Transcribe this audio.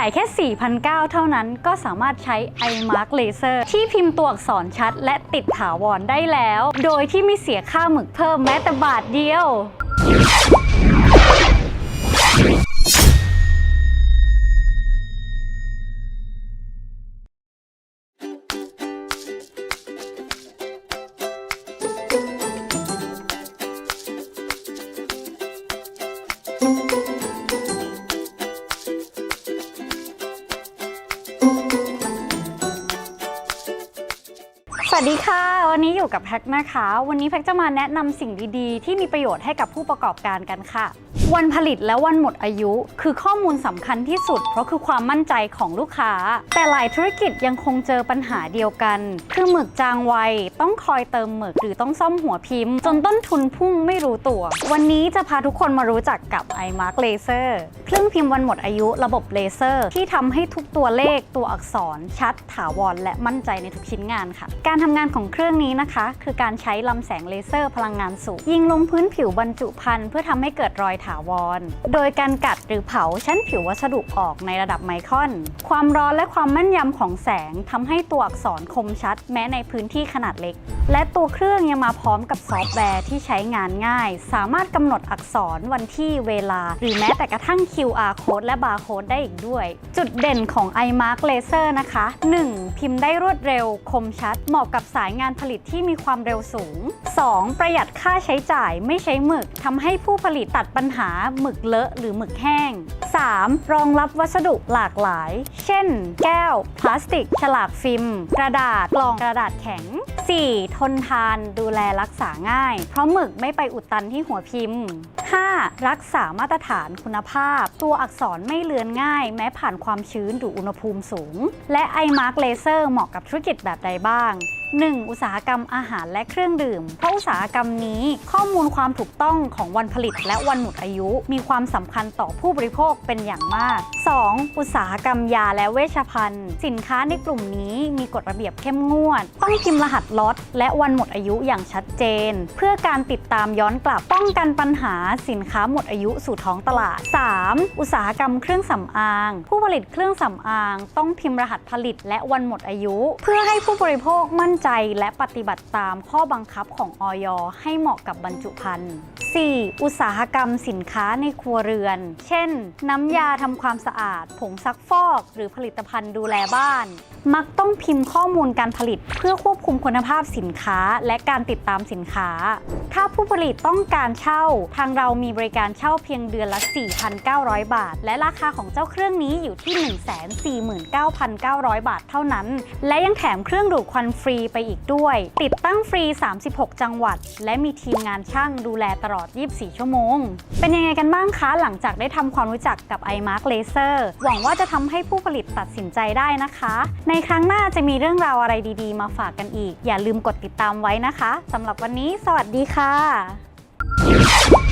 จ่ายแค่ 4,900 เท่านั้นก็สามารถใช้ iMark Laser ที่พิมพ์ตัวอักษรชัด และติดถาวรได้แล้ว โดยที่ไม่เสียค่าหมึกเพิ่มแม้แต่บาทเดียว สวัสดีค่ะ วันนี้อยู่กับแพ็คนะคะ วันนี้แพ็คจะมาแนะนำสิ่งดีๆ ที่มีประโยชน์ให้กับผู้ประกอบการกันค่ะ วันผลิตและวันหมดอายุ คือข้อมูลสำคัญที่สุด เพราะคือความมั่นใจของลูกค้า แต่หลายธุรกิจยังคงเจอปัญหาเดียวกัน คือหมึกจางไวต้องคอยเติมหมึกหรือต้องซ่อมหัวพิมพ์ จนต้นทุนพุ่งไม่รู้ตัว วันนี้จะพาทุกคนมารู้จักกับ iMark Laser เครื่องพิมพ์วันหมดอายุระบบเลเซอร์ ที่ทำให้ทุกตัวเลขตัวอักษรชัดถาวรและมั่นใจในทุกชิ้นงานค่ะ การทำงานของเครื่องนี้นะคะ คือการใช้ลำแสงเลเซอร์พลังงานสูง ยิงลงพื้นผิวบรรจุภัณฑ์เพื่อทำให้เกิดรอยถาวร โดยการกัดหรือเผาชั้นผิววัสดุออกในระดับไมครอน ความร้อนและความแม่นยำของแสงทำให้ตัวอักษรคมชัด แม้ในพื้นที่ขนาดเล็ก และตัวเครื่องยังมาพร้อมกับซอฟต์แวร์ที่ใช้งานง่าย สามารถกำหนดอักษรวันที่เวลา หรือแม้แต่กระทั่ง QR code และ barcode ได้อีกด้วย จุดเด่นของ iMark Laser นะคะ 1. พิมพ์ได้รวดเร็วคมชัด เหมาะกับสายงานผลิตที่มีความเร็วสูง 2. ประหยัดค่าใช้จ่ายไม่ใช้หมึกทำให้ผู้ผลิตตัดปัญหาหมึกเลอะหรือหมึกแห้ง 3. รองรับวัสดุหลากหลาย เช่น แก้ว พลาสติก ฉลากฟิล์ม กระดาษ กล่องกระดาษแข็ง 4. ทนทานดูแลรักษาง่าย เพราะหมึกไม่ไปอุดตันที่หัวพิมพ์ 5. รักษามาตรฐานคุณภาพ ตัวอักษรไม่เลือนง่าย แม้ผ่านความชื้นหรืออุณหภูมิสูง และ iMark Laser เหมาะกับธุรกิจแบบใดบ้าง 1. อุตสาหกรรมอาหารและเครื่องดื่ม เพราะอุตสาหกรรมนี้ข้อมูลความถูกต้องของวันผลิตและวันหมดอายุ มีความสำคัญต่อผู้บริโภคเป็นอย่างมาก 2. อุตสาหกรรมยาและเวชภัณฑ์ สินค้าในกลุ่มนี้มีกฎระเบียบเข้มงวด ต้องพิมพ์รหัสล็อตและวันหมดอายุอย่างชัดเจน เพื่อการติดตามย้อนกลับป้องกันปัญหาสินค้าหมดอายุสู่ท้องตลาด 3. อุตสาหกรรมเครื่องสำอาง ผู้ผลิตเครื่องสำอาง ต้องพิมพ์รหัสผลิตและวันหมดอายุ เพื่อให้ผู้บริโภคมั่นใจและปฏิบัติตามข้อบังคับของออยให้เหมาะกับบรรจุภัณฑ์ 4. อุตสาหกรรมสินค้าในครัวเรือน เช่น น้ำยาทำความสะอาด ผงซักฟอก หรือผลิตภัณฑ์ดูแลบ้าน มักต้องพิมพ์ข้อมูลการผลิต เพื่อควบคุมคุณภาพสินค้าและการติดตามสินค้า ถ้าผู้ผลิตต้องการเช่า ทางเราเรามีบริการเช่าเพียงเดือนละ 4,900 บาท และราคาของเจ้าเครื่องนี้อยู่ที่ 149,900 บาทเท่านั้น และยังแถมเครื่องดูดควันฟรีไปอีกด้วย ติดตั้งฟรี 36 จังหวัด และมีทีมงานช่างดูแลตลอด 24 ชั่วโมง เป็นยังไงกันบ้างคะ หลังจากได้ทำความรู้จักกับ iMark Laser หวังว่าจะทำให้ผู้ผลิตตัดสินใจได้นะคะ ในครั้งหน้าจะมีเรื่องราวอะไรดีๆ มาฝากกันอีก อย่าลืมกดติดตามไว้นะคะสำหรับวันนี้ สวัสดีค่ะ